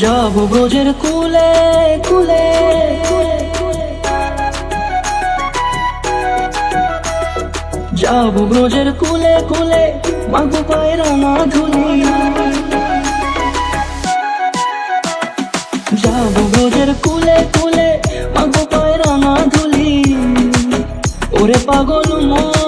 যাব ব্রজের কুলে কুলে। যাব ব্রজের কুলে কুলে, মাগো পায়ের ধুলি যাব ব্রজের কুলে কুলে, মাগো পায়ের ধুলি ওরে পাগল মন।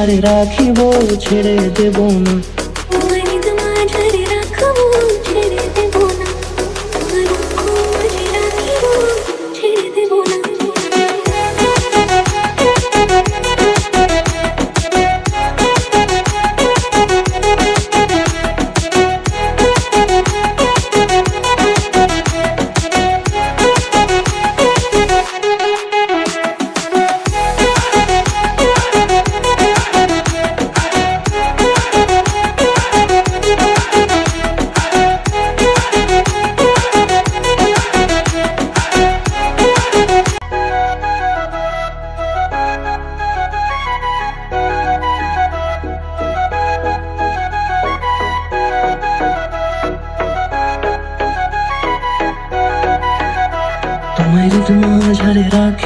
মাঝারে রাখিব ছেড়ে দেব না।